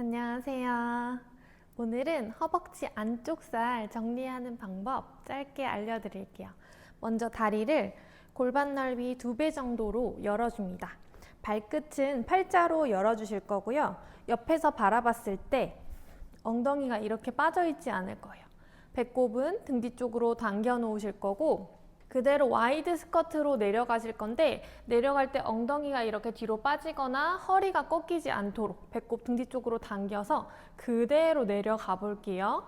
안녕하세요. 오늘은 허벅지 안쪽 살 정리하는 방법 짧게 알려드릴게요. 먼저 다리를 골반 넓이 두 배 정도로 열어줍니다. 발끝은 팔자로 열어주실 거고요. 옆에서 바라봤을 때 엉덩이가 이렇게 빠져있지 않을 거예요. 배꼽은 등 뒤쪽으로 당겨 놓으실 거고 그대로 와이드 스커트로 내려가실 건데 내려갈 때 엉덩이가 이렇게 뒤로 빠지거나 허리가 꺾이지 않도록 배꼽 등 뒤쪽으로 당겨서 그대로 내려가 볼게요.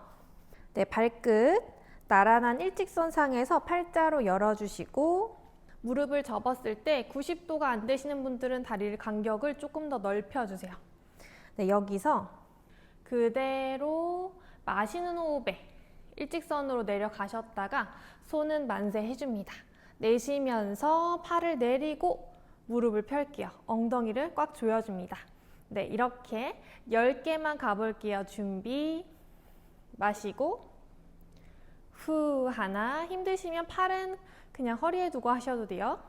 네, 발끝 나란한 일직선상에서 팔자로 열어주시고 무릎을 접었을 때 90도가 안 되시는 분들은 다리를 간격을 조금 더 넓혀주세요. 네, 여기서 그대로 마시는 호흡에 일직선으로 내려가셨다가 손은 만세 해줍니다. 내쉬면서 팔을 내리고 무릎을 펼게요. 엉덩이를 꽉 조여줍니다. 네, 이렇게 10개만 가볼게요. 준비. 마시고 후 하나 힘드시면 팔은 그냥 허리에 두고 하셔도 돼요.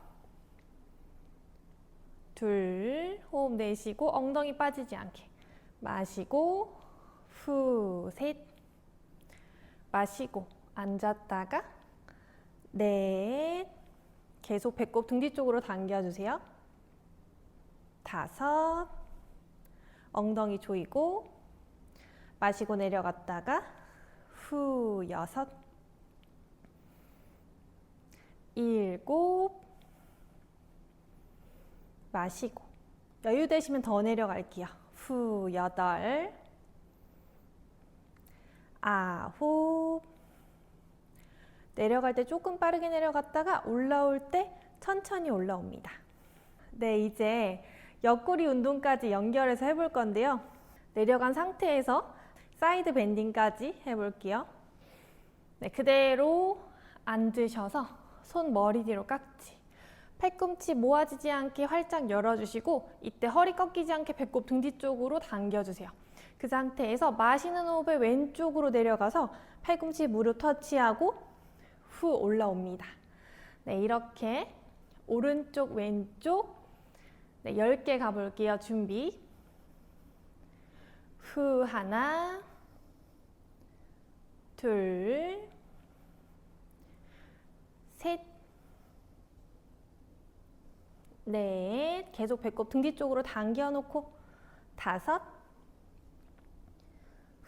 둘 호흡 내쉬고 엉덩이 빠지지 않게 마시고 후 셋 마시고 앉았다가 넷 계속 배꼽 등 뒤쪽으로 당겨주세요. 다섯 엉덩이 조이고 마시고 내려갔다가 후 여섯 일곱 마시고 여유 되시면 더 내려갈게요. 후 여덟 아홉 내려갈 때 조금 빠르게 내려갔다가 올라올 때 천천히 올라옵니다. 네, 이제 옆구리 운동까지 연결해서 해볼 건데요. 내려간 상태에서 사이드 밴딩까지 해볼게요. 네, 그대로 앉으셔서 손 머리 뒤로 깍지. 팔꿈치 모아지지 않게 활짝 열어주시고 이때 허리 꺾이지 않게 배꼽 등 뒤쪽으로 당겨주세요. 그 상태에서 마시는 호흡에 왼쪽으로 내려가서 팔꿈치 무릎 터치하고 후 올라옵니다. 네, 이렇게 오른쪽 왼쪽 네, 10개 가볼게요. 준비. 후 하나 둘 셋, 넷, 계속 배꼽 등 뒤쪽으로 당겨놓고 다섯,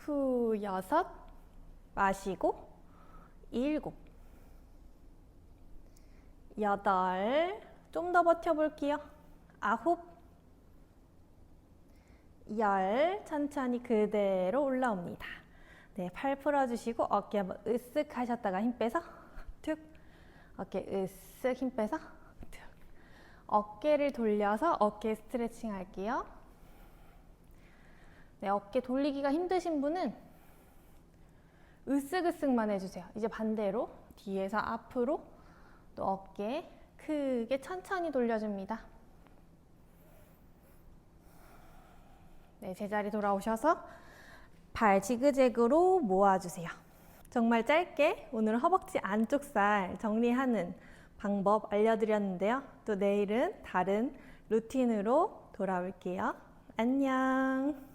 후 여섯, 마시고 일곱, 여덟, 좀 더 버텨볼게요. 아홉, 열, 천천히 그대로 올라옵니다. 네, 팔 풀어주시고 어깨 한번 으쓱 하셨다가 힘 빼서 툭, 어깨 으쓱 힘 빼서 툭. 어깨를 돌려서 어깨 스트레칭 할게요. 네, 어깨 돌리기가 힘드신 분은 으쓱으쓱만 해주세요. 이제 반대로 뒤에서 앞으로 또 어깨 크게 천천히 돌려줍니다. 네, 제자리 돌아오셔서 발 지그재그로 모아주세요. 정말 짧게 오늘 허벅지 안쪽 살 정리하는 방법 알려드렸는데요. 또 내일은 다른 루틴으로 돌아올게요. 안녕.